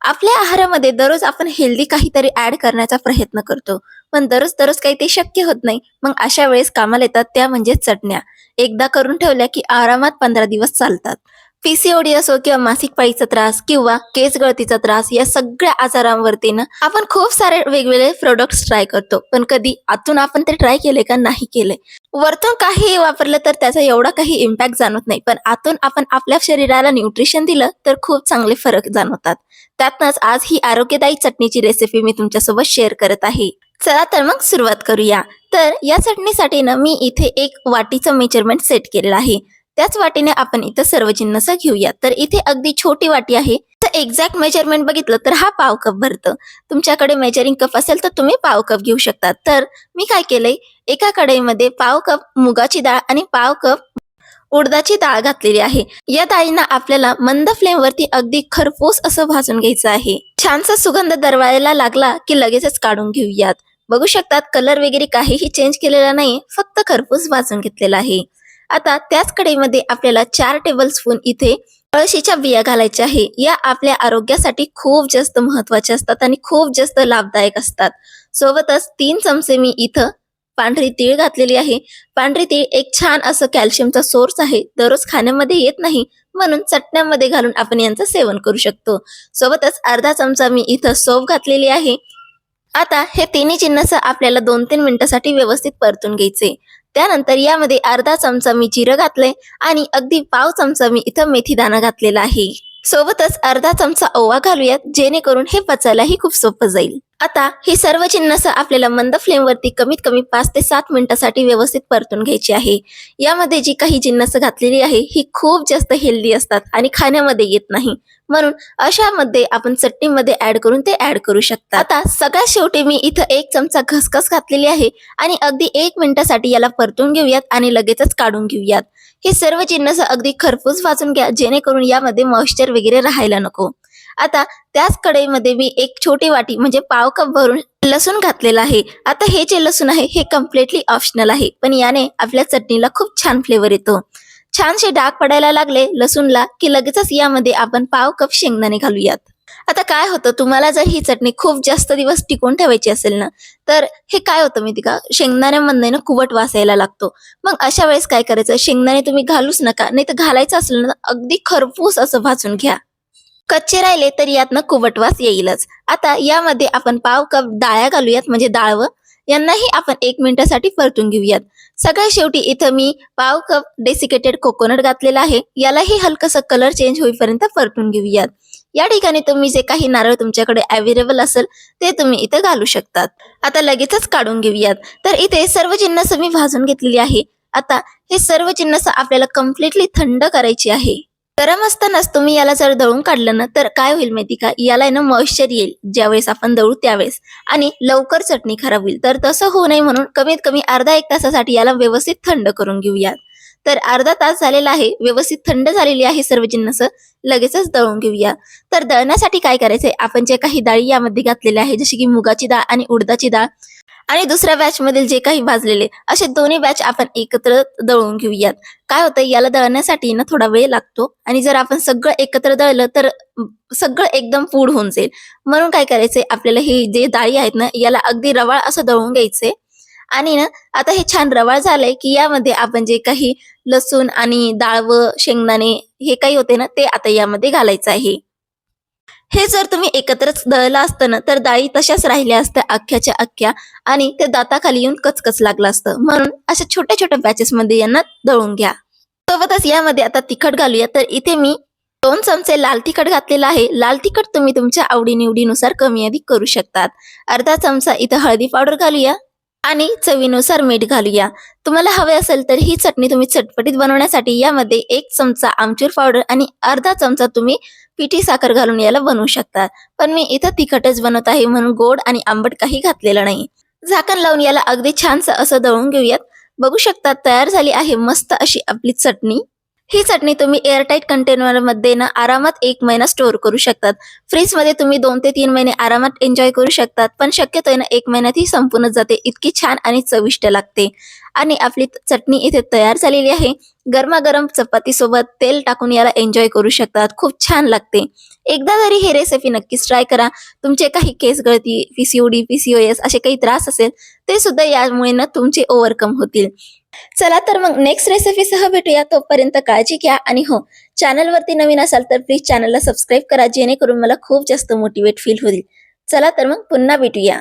आपल्या आहारामध्ये दररोज आपण हेल्दी काहीतरी ऍड करण्याचा प्रयत्न करतो. पण दररोज दररोज काही ते शक्य होत नाही. मग अशा वेळेस कामाला येतात त्या म्हणजे चटण्या. एकदा करून ठेवल्या की आरामात पंधरा दिवस चालतात. पीसीओडी असो किंवा मासिक पाळीचा त्रास किंवा केस गळतीचा त्रास या सगळ्या आजारांवरती ना आपण खूप सारे वेगवेगळे प्रोडक्ट्स ट्राय करतो. पण कधी आतून आपण ते ट्राय केले का नाही केले? वरतून काही वापरलं तर त्याचा एवढा काही इम्पॅक्ट जाणवत नाही. पण आतून आपण आपल्या शरीराला न्यूट्रिशन दिलं तर खूप चांगले फरक जाणवतात. त्यातनंच आज ही आरोग्यदायी चटणीची रेसिपी मी तुमच्यासोबत शेअर करत आहे. चला तर मग सुरुवात करूया. तर या चटणीसाठी ना मी इथे एक वाटीचं मेजरमेंट सेट केलेलं आहे. त्याच वाटीने आपण इथं सर्व जिन्नस घेऊया तर इथे अगदी छोटी वाटी आहे. तर एक्झॅक्ट मेजरमेंट बघितलं तर हा पाव कप भरतं. तुमच्याकडे मेजरिंग कप असेल तर तुम्ही पाव कप घेऊ शकता तर मी काय केलंय? एका कढईमध्ये पाव कप मुगाची डाळ आणि पाव कप उडदाची डाळ घातलेली आहे. या डाळींना आपल्याला मंद फ्लेम वरती अगदी खरपूस असं भाजून घ्यायचं आहे. छानसा सुगंध दरवायला लागला की लगेचच काढून घेऊयात. बघू शकतात कलर वगैरे काहीही चेंज केलेला नाही फक्त खरपूस भाजून घेतलेला आहे. आता त्याच कढईमध्ये आपल्याला चार टेबल स्पून इथे अळशीच्या बिया घालायच्या आहे. या आपल्या आरोग्यासाठी खूप जास्त महत्त्वाच्या असतात आणि खूप जास्त लाभदायक असतात. सोबतच तीन चमचे मी इथं पांढरी तीळ घातलेली आहे. पांढरी तीळ एक छान असं कॅल्शियमचा सोर्स आहे. दररोज खाण्यामध्ये येत नाही म्हणून चटण्यामध्ये घालून आपण यांचं सेवन करू शकतो. सोबतच अर्धा चमचा मी इथं सोफ घातलेली आहे. आता हे तिन्ही जिन्नस आपल्याला दोन तीन मिनिटासाठी व्यवस्थित परतून घ्यायचे. त्यानंतर यामध्ये अर्धा चमचा मी जिरं घातलंय आणि अगदी पाव चमचा मी इथं मेथी दाणा घातलेला आहे. सोबतच अर्धा चमचा ओवा घालूयात जेणेकरून हे पचायलाही खूप सोपं जाईल. आता ही सर्व जिन्नस आपल्याला मंद फ्लेम वरती कमीत कमी पाच ते सात मिनिटासाठी व्यवस्थित परतून घ्यायची आहे. यामध्ये जी काही जिन्नस घातलेली आहे ही खूप जास्त हेल्दी असतात आणि खाण्यामध्ये येत नाही. म्हणून अशामध्ये आपण चटणीमध्ये ऍड करून ते ऍड करू शकता. आता सगळ्यात शेवटी मी इथं एक चमचा घसघस घातलेली आहे आणि अगदी एक मिनिटासाठी याला परतून घेऊयात आणि लगेचच काढून घेऊयात. हे सर्व जिन्नस अगदी खरपूस वाचून घ्या जेणेकरून यामध्ये मॉइश्चर वगैरे राहायला नको. आता त्याच कढईमध्ये मी एक छोटी वाटी म्हणजे पाव कप भरून लसूण घातलेला आहे. आता हे जे लसूण आहे हे कम्प्लिटली ऑप्शनल आहे. पण याने आपल्या चटणीला खूप छान फ्लेवर येतो. छानसे डाग पडायला लागले लसूणला की लगेचच यामध्ये आपण पाव कप शेंगदाणे घालूयात. आता काय होतं तुम्हाला जर ही चटणी खूप जास्त दिवस टिकून ठेवायची असेल ना तर हे काय होतं माहिती का? शेंगदाण्यामध्ये ना कुवट वास यायला लागतो. मग अशा वेळेस काय करायचं? शेंगदाणे तुम्ही घालूच नका नाही तर घालायचं असेल ना अगदी खरपूस असं भाजून घ्या. कच्चे राहिले तर यातनं कुवटवास येईलच. आता यामध्ये आपण पाव कप डाळ्या घालूयात म्हणजे डाळवं. यांनाही आपण एक मिनिटासाठी परतून घेऊयात. सगळ्या शेवटी इथं मी पाव कप डेसिकेटेड कोकोनट घातलेला आहे. यालाही हलकस कलर चेंज होईपर्यंत परतून घेऊयात. या ठिकाणी तुम्ही जे काही नारळ तुमच्याकडे अवेलेबल असेल ते तुम्ही इथं घालू शकतात. आता लगेचच काढून घेऊयात. तर इथे सर्व जिन्नस मी भाजून घेतलेली आहे. आता हे सर्व जिन्नस आपल्याला कम्प्लिटली थंड करायची आहे. गरम असतानाच तुम्ही याला जर दळून काढलं ना तर काय होईल माहिती का? याला ना मॉइश्चर येईल ज्यावेळेस आपण दळू त्यावेळेस. आणि लवकर चटणी खराब होईल. तर तसं होऊ नये म्हणून कमीत कमी अर्धा एक तासासाठी याला व्यवस्थित थंड करून घेऊयात. तर अर्धा तास झालेला आहे व्यवस्थित थंड झालेली आहे सर्व जिन्नस लगेचच दळून घेऊया तर दळण्यासाठी काय करायचंय? आपण जे काही डाळी यामध्ये घातलेल्या आहे जशी की मुगाची डाळ आणि उडदाची डाळ आणि दुसऱ्या बॅच मधील जे काही भाजलेले असे दोन्ही बॅच आपण एकत्र दळून घेऊयात. काय होतं याला दळण्यासाठी ना थोडा वेळ लागतो आणि जर आपण सगळं एकत्र दळलं तर सगळं एकदम पूड होऊन जाईल. म्हणून काय करायचंय आपल्याला हे जे डाळी आहेत ना याला अगदी रवाळ असं दळून घ्यायचंय. आणि ना आता हे छान रवाळ झालंय की यामध्ये आपण जे काही लसूण आणि डाळवं शेंगदाणे हे काही होते ना ते आता यामध्ये घालायचं आहे. हे जर तुम्ही एकत्रच दळलं असतं ना तर डाळी तशाच राहिल्या असत्या अख्ख्याच्या अख्ख्या. आणि ते दाताखाली येऊन कचकच लागलं असतं. म्हणून अशा छोट्या छोट्या बॅचेस मध्ये यांना दळून घ्या. सोबतच यामध्ये आता तिखट घालूया. तर इथे मी दोन चमचे लाल तिखट घातलेला आहे. लाल तिखट तुम्ही तुमच्या आवडीनिवडीनुसार कमी अधिक करू शकतात. अर्धा चमचा इथं हळदी पावडर घालूया. आणि चवीनुसार मीठ घालूया. तुम्हाला हवे असेल तर ही चटणी तुम्ही चटपटीत बनवण्यासाठी यामध्ये एक चमचा आमचूर पावडर आणि अर्धा चमचा तुम्ही पिठी साखर घालून याला बनवू शकता. पण मी इथं तिखटच बनवत आहे म्हणून गोड आणि आंबट काही घातलेलं नाही. झाकण लावून याला अगदी छानसं असं दळून घेऊयात. बघू शकता तयार झाली आहे मस्त अशी आपली चटणी. ही चटणी तुम्ही एअरटाईट कंटेनरमध्ये ना आरामात एक महिना स्टोअर करू शकतात. फ्रीजमध्ये तुम्ही दोन ते तीन महिने आरामात एन्जॉय करू शकतात पण शक्यतो ना एक महिन्यात ही संपूर्ण जाते. इतकी छान आणि चविष्ट लागते. आणि आपली चटणी इथे तयार झालेली आहे. गरमागरम चपाती सोबत तेल टाकून याला एन्जॉय करू शकतात. खूप छान लागते. एकदा तरी ही रेसिपी नक्कीच ट्राय करा. तुमचे काही केस गळती पीसीओडी पीसीओएस असे काही त्रास असेल ते सुद्धा यामुळे ना तुमचे ओव्हरकम होतील. चला तर मग नेक्स्ट रेसिपीसह भेटूया. तोपर्यंत काळजी घ्या आणि हो चॅनलवरती नवीन असाल तर प्लीज चॅनलला सबस्क्राईब करा जेणेकरून मला खूप जास्त मोटिवेट फील होईल. चला तर मग पुन्हा भेटूया.